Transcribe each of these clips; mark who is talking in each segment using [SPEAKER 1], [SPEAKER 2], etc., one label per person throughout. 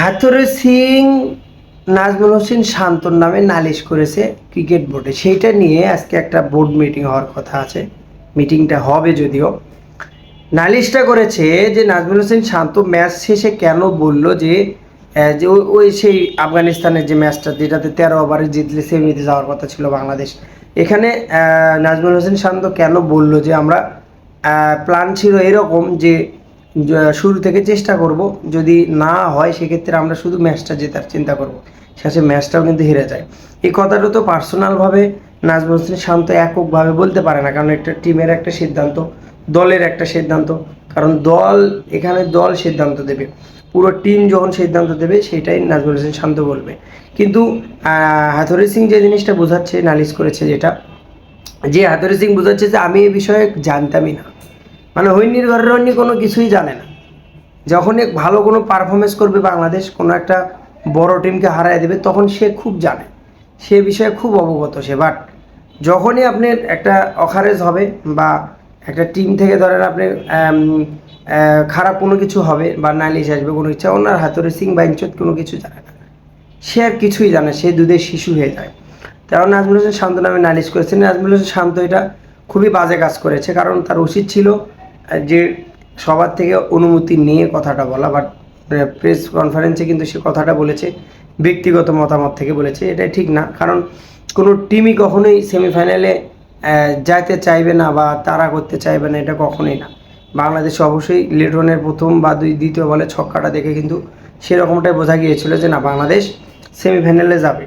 [SPEAKER 1] হাথরে সিং নাজমুল হোসেন শান্তর নামে নালিশ করেছে ক্রিকেট বোর্ডে। সেইটা নিয়ে আজকে একটা বোর্ড মিটিং হওয়ার কথা আছে। মিটিংটা হবে যদিও। নালিশটা করেছে যে নাজমুল হোসেন শান্ত ম্যাচ শেষে কেন বলল যে যে ওই- সেই আফগানিস্তানের যে ম্যাচটা, যেটাতে তেরো ওভারে জিতলে সেমিতে যাওয়ার কথা ছিল বাংলাদেশ। এখানে নাজমুল হোসেন শান্ত কেন বলল যে আমরা প্ল্যান ছিল এরকম য- শুরু থেকে চেষ্টা করব, যদি না হয় সেক্ষেত্রে আমরা শুধু ম্যাচটা জেতার চিন্তা করব। শেষে ম্যাচটাও কিন্তু হেরে যায়। এই কথাটা তো পার্সোনালভাবে নাজমুল হোসেন শান্ত এককভাবে বলতে পারে না, কারণ একটা টিমের একটা সিদ্ধান্ত, দলের একটা সিদ্ধান্ত, কারণ দল, এখানে দল সিদ্ধান্ত দেবে। পুরো টিম যখন সিদ্ধান্ত দেবে, সেটাই নাজমুল হোসেন শান্ত বলবে। কিন্তু হাথুরি সিং যে জিনিসটা বোঝাচ্ছে, নালিশ করেছে যেটা, যে হাতুরি সিং বোঝাচ্ছে যে আমি এই বিষয়ে জানতামই না। মানে হৈনির ঘরের অন্য কোনো কিছুই জানে না। যখনই ভালো কোনো পারফরমেন্স করবে বাংলাদেশ, কোনো একটা বড় টিমকে হারায় দেবে, তখন সে খুব জানে। সে বিষয়ে খুব অবগত সে। বাট যখনই আপনার একটা অখারেজ হবে বা একটা টিম থেকে ধরেন আপনি খারাপ কোনো কিছু হবে বা নালিশ আসবে কোনো কিছু ওনার হাতুরি সিং বা ইঞ্চত কোনো কিছু জানে না। সে আর কিছুই জানে সে দুধের শিশু হয়ে যায়। তেমন নাজমুল হোসেন শান্ত নামে নালিশ করেছেন নাজমুল হোসেন শান্ত এটা খুবই বাজে কাজ করেছে, কারণ তার উচিত ছিল যে সবার থেকে অনুমতি নিয়ে কথাটা বলা বাট প্রেস কনফারেন্সে কিন্তু সে কথাটা বলেছে, ব্যক্তিগত মতামত থেকে বলেছে এটা ঠিক না। কারণ কোনো টিমই কখনোই সেমিফাইনালে যাইতে চাইবে না বা তারা করতে চাইবে না, এটা কখনোই না। বাংলাদেশ অবশ্যই লিটনের প্রথম বা দুই, দ্বিতীয় বলে ছক্কাটা দেখে কিন্তু সেরকমটাই বোঝা গিয়েছিল যে না, বাংলাদেশ সেমিফাইনালে যাবে।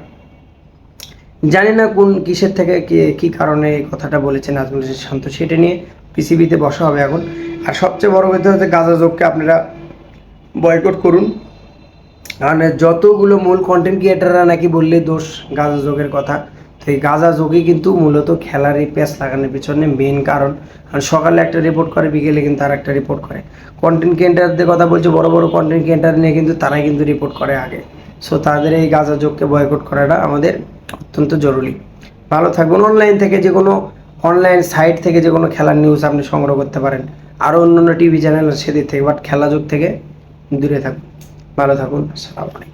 [SPEAKER 1] জানি না কোন কিসের থেকে কি, কী কারণে এই কথাটা বলেছেন নাজমুল হোসেন শান্ত, সেটা নিয়ে পিসিবিতে বসা হবে এখন। আর সবচেয়ে বড় কথা হচ্ছে গাজা যোগকে আপনারা বয়কট করুন। কারণ যতগুলো মূল কন্টেন্ট ক্রিয়েটাররা নাকি বললে দোষ গাজা যোগের কথা, তো এই গাজা যোগই কিন্তু মূলত খেলার এই প্যাচ লাগানোর পিছনে মেন কারণ। কারণ সকালে একটা রিপোর্ট করে, বিকেলে কিন্তু আর একটা রিপোর্ট করে। কন্টেন্ট ক্রিয়েটারদের কথা বলছে, বড় বড় কন্টেন্ট ক্রিয়েটার নিয়ে কিন্তু তারাই কিন্তু রিপোর্ট করে আগে। সো তাদের এই গাজা যোগকে বয়কট করাটা আমাদের অত্যন্ত জরুরি। ভালো থাকবেন। অনলাইন থেকে যে কোনো অনলাইন সাইট থেকে যে কোনো খেলার নিউজ আপনি সংগ্রহ করতে পারেন। আরও অন্য অন্য টিভি চ্যানেল সেদিক থেকে বাট খেলা যোগ থেকে দূরে থাকুন। ভালো থাকুন। আসসালামু আলাইকুম।